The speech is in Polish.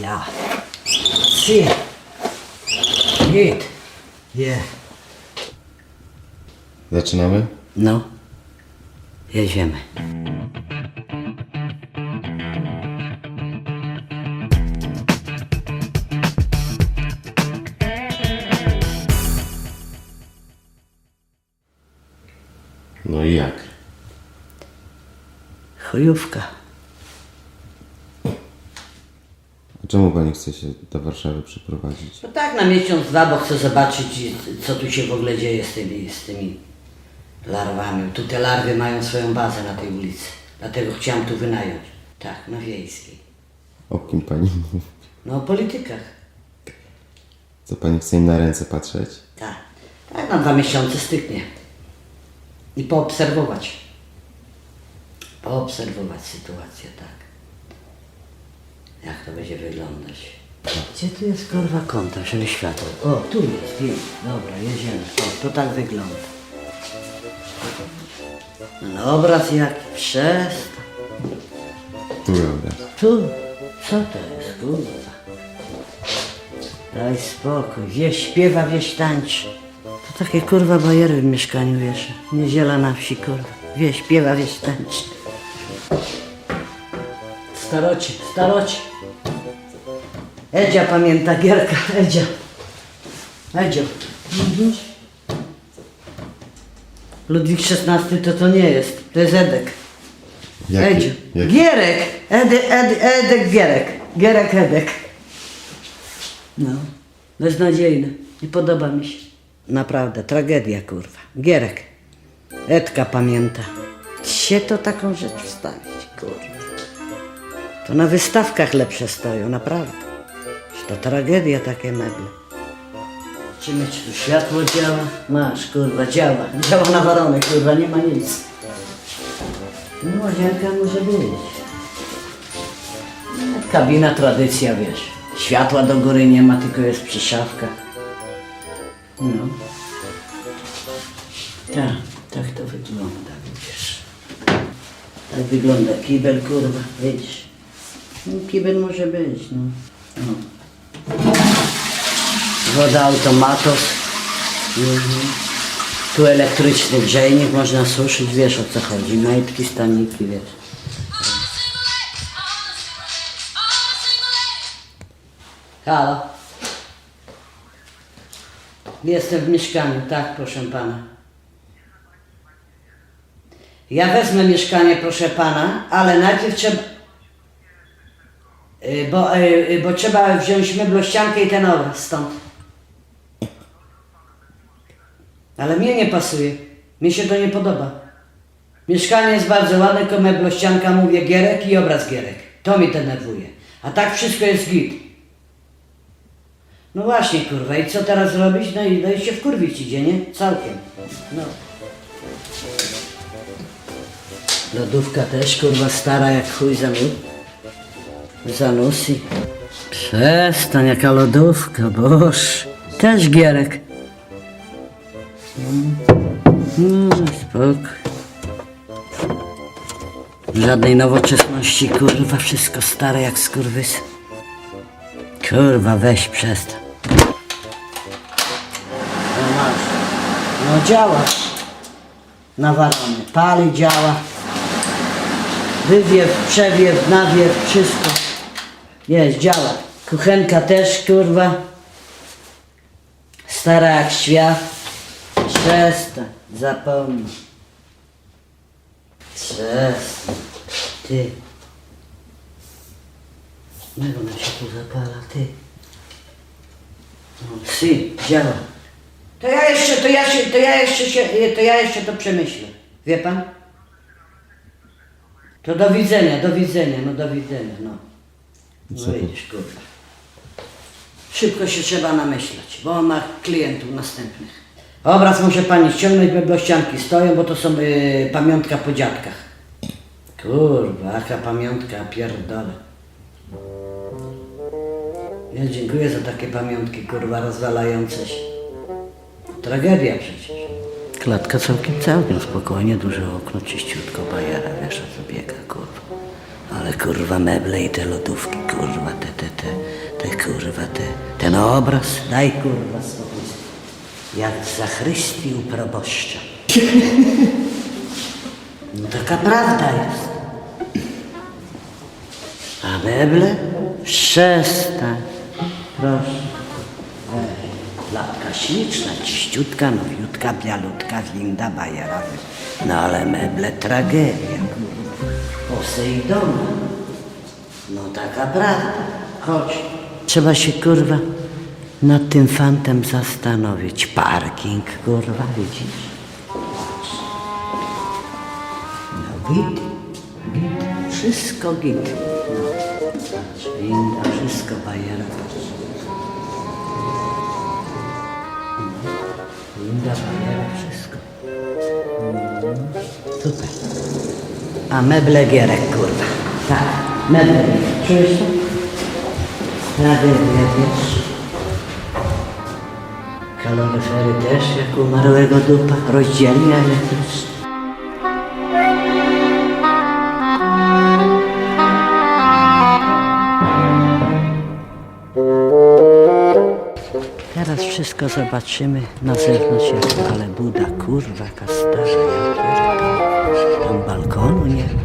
Ja. Si. Git. Je. Zaczynamy? No. Jedziemy. No i jak? Chujówka. A czemu pani chce się do Warszawy przeprowadzić? No tak na miesiąc, dwa, bo chcę zobaczyć, co tu się w ogóle dzieje z tymi, z tymi larwami. Tu te larwy mają swoją bazę na tej ulicy. Dlatego chciałam tu wynająć. Tak, na wiejskiej. O kim pani mówi? No o politykach. Co pani chce im na ręce patrzeć? Tak. Tak na dwa miesiące styknie. I poobserwować. Poobserwować sytuację, tak. Jak to będzie wyglądać. Gdzie tu jest kurwa kąta, żeby światło? O, tu jest, jest. Dobra, jedziemy. O, to tak wygląda. No obraz jaki przez... Tu obraz. Tu? Co to jest, kurwa? Daj spokój, wieś śpiewa, wieś tańczy. To takie kurwa bajery w mieszkaniu, wiesz. Niedziela na wsi, kurwa. Wieś śpiewa, wieś tańczy. Starocie, starocie. Edzia pamięta Gierka, Edzia. Edzio. Mhm. Ludwik XVI to to nie jest, to jest Edek. Jaki? Edziu. Jaki? Gierek. Edy, edy, Edek Gierek. Gierek Edek. No. Beznadziejny. Nie podoba mi się. Naprawdę, tragedia kurwa. Gierek. Edka pamięta. Się to taką rzecz wstawić, kurwa. To na wystawkach lepsze stoją, naprawdę. To tragedia takie meble. Czy tu światło działa. Masz, kurwa, działa. Działa na warunek, kurwa, nie ma nic. No, łazienka może być. Kabina tradycja, wiesz. Światła do góry nie ma, tylko jest przyszawka. No. Tak, tak to wygląda, widzisz. Tak wygląda kibel, kurwa, widzisz. No, kibel może być, no. no. Woda automatów. Mhm. Tu elektryczny grzejnik, można suszyć, wiesz o co chodzi. Majtki, staniki, wiesz. Halo. Jestem w mieszkaniu, tak, proszę pana. Ja wezmę mieszkanie, proszę pana, ale najpierw trzeba... Y, Bo, y, y, bo trzeba wziąć meblościankę i ten obraz stąd. Ale mnie nie pasuje. Mi się to nie podoba. Mieszkanie jest bardzo ładne, tylko meblościanka, mówię, gierek i obraz gierek. To mi denerwuje. A tak wszystko jest git. No właśnie, kurwa, i co teraz robić? No i, no i się wkurwić idzie, nie? Całkiem. No. Lodówka też, kurwa, stara jak chuj za nóż. Zanussi. Przestań, jaka lodówka, boż. Też gierek. No, spokój. Żadnej nowoczesności, kurwa, wszystko stare jak skurwys. Kurwa, weź przestań. No. No działa. Nawalony. Pali działa. Wywiew, przewiew, nawiew, wszystko. Jest, działa. Kuchenka też, kurwa. Stara jak świat. Przestań, zapomnij. Przestań. Ty. Jak ona się tu zapala, ty? No, si, działa. To ja jeszcze, to ja się, to ja jeszcze się, to ja jeszcze to przemyślę. Wie pan? To do widzenia, do widzenia, no do widzenia, no. No widzisz, kurwa. Szybko się trzeba namyślać, bo on ma klientów następnych. Obraz muszę pani ściągnąć, meblościanki stoją, bo to są y, pamiątka po dziadkach. Kurwa, jaka pamiątka, pierdolę. Ja dziękuję za takie pamiątki, kurwa, rozwalające się. Tragedia przecież. Klatka całkiem, całkiem spokojnie, duże okno, czyściutko, bajera, wiesz, co biega, kurwa. Ale kurwa meble i te lodówki, kurwa, te, te, te, te kurwa, te, ten obraz, daj kurwa spokój. Jak zachrystii u proboszcza. No taka prawda jest. A meble? Przestań. Proszę. Latka śliczna, czyściutka, nowiutka, bialutka, winda, bajera. No ale meble tragedia. Posejdona. No taka prawda. Chodź. Trzeba się, kurwa, nad tym fantem zastanowić. Parking, kurwa, widzisz? No git, git, wszystko git. No, winda, wszystko bajera. Winda, bajera, wszystko. Super. A meble gierek, kurwa. Tak, meble gierek. Czujesz to? Tragedia, wiesz? Kaloryfery też jak umarłego dupa, rozdzielnie, ale też. Teraz wszystko zobaczymy na zewnątrz, ale Buda, kurwa, kastarza, ja pierdolę. Tam balkonu nie ma.